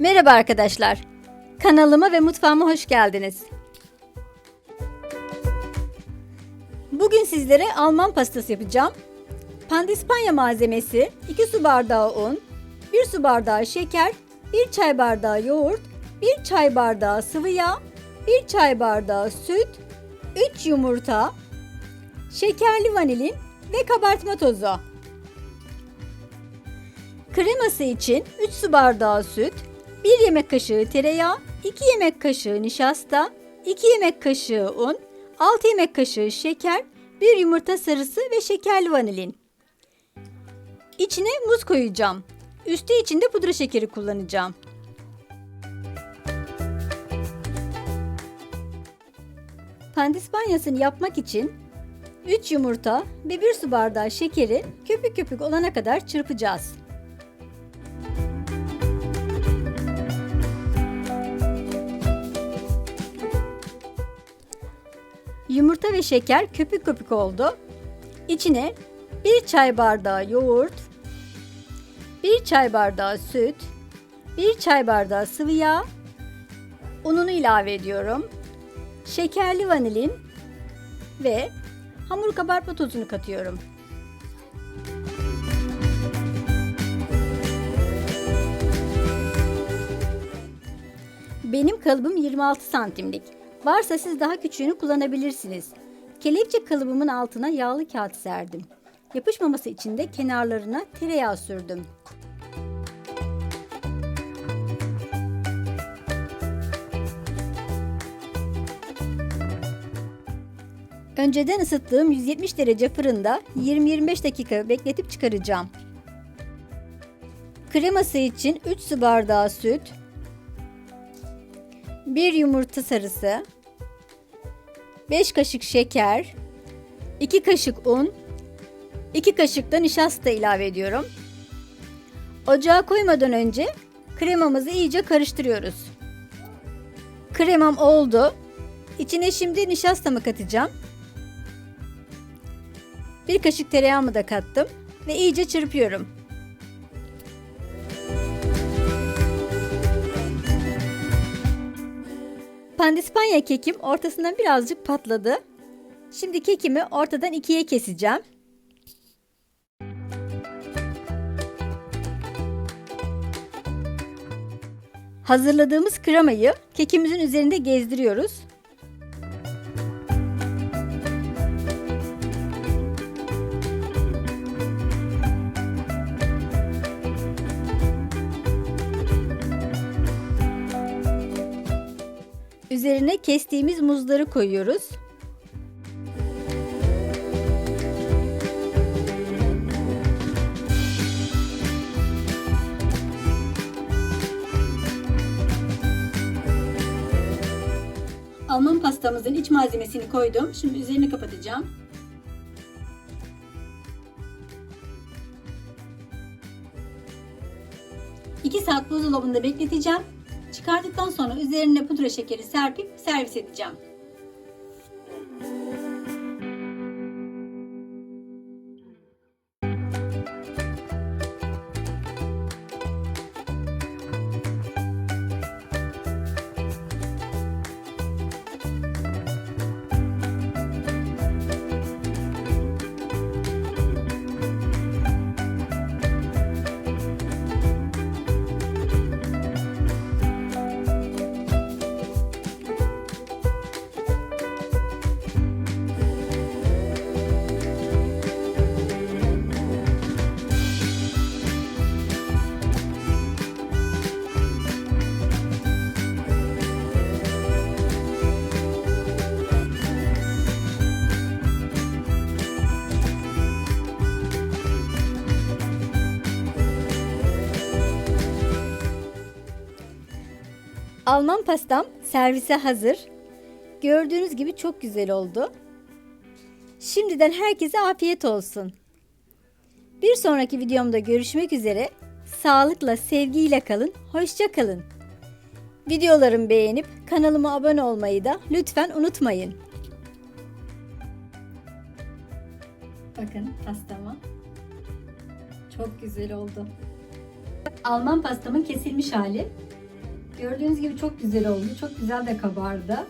Merhaba arkadaşlar. Kanalıma ve mutfağıma hoş geldiniz. Bugün sizlere Alman pastası yapacağım. Pandispanya malzemesi 2 su bardağı un, 1 su bardağı şeker, 1 çay bardağı yoğurt, 1 çay bardağı sıvı yağ, 1 çay bardağı süt, 3 yumurta, şekerli vanilin ve kabartma tozu. Kreması için 3 su bardağı süt, 1 yemek kaşığı tereyağı, 2 yemek kaşığı nişasta, 2 yemek kaşığı un, 6 yemek kaşığı şeker, 1 yumurta sarısı ve şekerli vanilin. İçine muz koyacağım. Üstü için de pudra şekeri kullanacağım. Pandispanyasını yapmak için 3 yumurta ve 1 su bardağı şekeri köpük köpük olana kadar çırpacağız. Yumurta ve şeker köpük köpük oldu. İçine 1 çay bardağı yoğurt, 1 çay bardağı süt, 1 çay bardağı sıvı yağ, ununu ilave ediyorum. Şekerli vanilin ve hamur kabartma tozunu katıyorum. Benim kalıbım 26 santimlik. Varsa siz daha küçüğünü kullanabilirsiniz. Kelepçe kalıbımın altına yağlı kağıt serdim. Yapışmaması için de kenarlarına tereyağı sürdüm. Önceden ısıttığım 170 derece fırında 20-25 dakika bekletip çıkaracağım. Kreması için 3 su bardağı süt, 1 yumurta sarısı, 5 kaşık şeker, 2 kaşık un, 2 kaşık da nişasta ilave ediyorum. Ocağa koymadan önce kremamızı iyice karıştırıyoruz. Kremam oldu. İçine şimdi nişastamı katacağım. Bir kaşık tereyağımı da kattım ve iyice çırpıyorum. Pandispanya kekim ortasından birazcık patladı. Şimdi kekimi ortadan ikiye keseceğim. Hazırladığımız kremayı kekimizin üzerinde gezdiriyoruz. Üzerine kestiğimiz muzları koyuyoruz. Alman pastamızın iç malzemesini koydum. Şimdi üzerini kapatacağım. İki saat buzdolabında bekleteceğim. Çıkardıktan sonra üzerine pudra şekeri serpip servis edeceğim. Alman pastam servise hazır. Gördüğünüz gibi çok güzel oldu. Şimdiden herkese afiyet olsun. Bir sonraki videomda görüşmek üzere. Sağlıkla, sevgiyle kalın. Hoşça kalın. Videolarımı beğenip kanalıma abone olmayı da lütfen unutmayın. Bakın pastama. Çok güzel oldu. Alman pastamın kesilmiş hali. Gördüğünüz gibi çok güzel oldu. Çok güzel de kabardı.